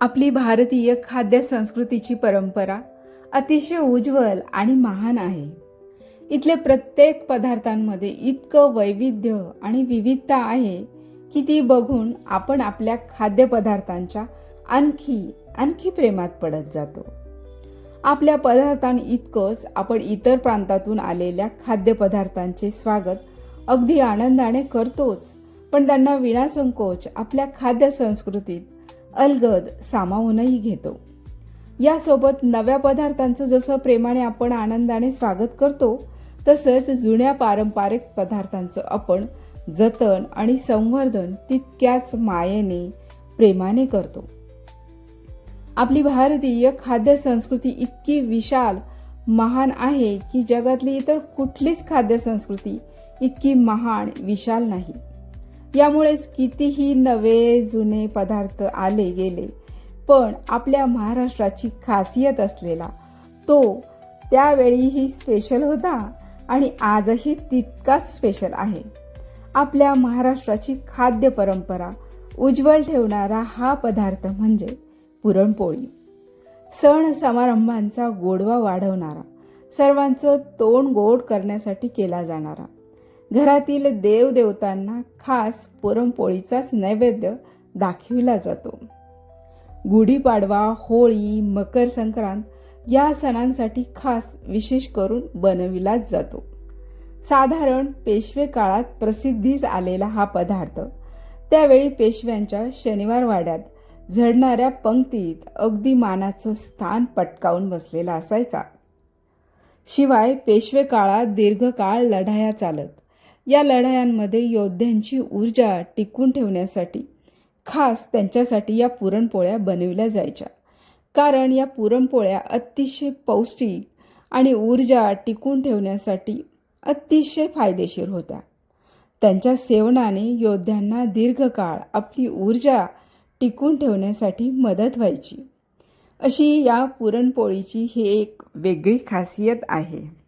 आपली भारतीय खाद्य संस्कृतीची परंपरा अतिशय उज्ज्वल आणि महान आहे. इथले प्रत्येक पदार्थांमध्ये इतकं वैविध्य आणि विविधता आहे की ती बघून आपण आपल्या खाद्यपदार्थांच्या आणखी आणखी प्रेमात पडत जातो. आपल्या पदार्थांइतकंच आपण इतर प्रांतातून आलेल्या खाद्यपदार्थांचे स्वागत अगदी आनंदाने करतोच पण त्यांना विनासंकोच आपल्या खाद्य संस्कृतीत अलगद सामावूनही घेतो. यासोबत नव्या पदार्थांचं जसं प्रेमाने आपण आनंदाने स्वागत करतो तसंच जुन्या पारंपरिक पदार्थांचं आपण जतन आणि संवर्धन तितक्याच मायेने प्रेमाने करतो. आपली भारतीय खाद्य संस्कृती इतकी विशाल महान आहे की जगातली इतर कुठलीच खाद्य संस्कृती इतकी महान विशाल नाही. यामुळेच कितीही नवे जुने पदार्थ आले गेले पण आपल्या महाराष्ट्राची खासियत असलेला तो त्यावेळीही स्पेशल होता आणि आजही तितकाच स्पेशल आहे. आपल्या महाराष्ट्राची खाद्य परंपरा उज्ज्वल ठेवणारा हा पदार्थ म्हणजे पुरणपोळी. सण समारंभांचा गोडवा वाढवणारा सर्वांचं तोंड गोड करण्यासाठी केला जाणारा घरातील देवदेवतांना खास पुरणपोळीचाच नैवेद्य दाखविला जातो. गुढीपाडवा होळी मकर संक्रांत या सणांसाठी खास विशेष करून बनविलाच जातो. साधारण पेशवे काळात प्रसिद्धीस आलेला हा पदार्थ त्यावेळी पेशव्यांच्या शनिवार वाड्यात झडणाऱ्या पंक्तीत अगदी मानाचं स्थान पटकावून बसलेला असायचा. शिवाय पेशवे काळात दीर्घकाळ लढाया चालत या लढायांमध्ये योद्ध्यांची ऊर्जा टिकून ठेवण्यासाठी खास त्यांच्यासाठी या पुरणपोळ्या बनविल्या जायच्या. कारण या पुरणपोळ्या अतिशय पौष्टिक आणि ऊर्जा टिकून ठेवण्यासाठी अतिशय फायदेशीर होत्या. त्यांच्या सेवनाने योद्ध्यांना दीर्घकाळ आपली ऊर्जा टिकून ठेवण्यासाठी मदत व्हायची. अशी या पुरणपोळीची ही एक वेगळी खासियत आहे.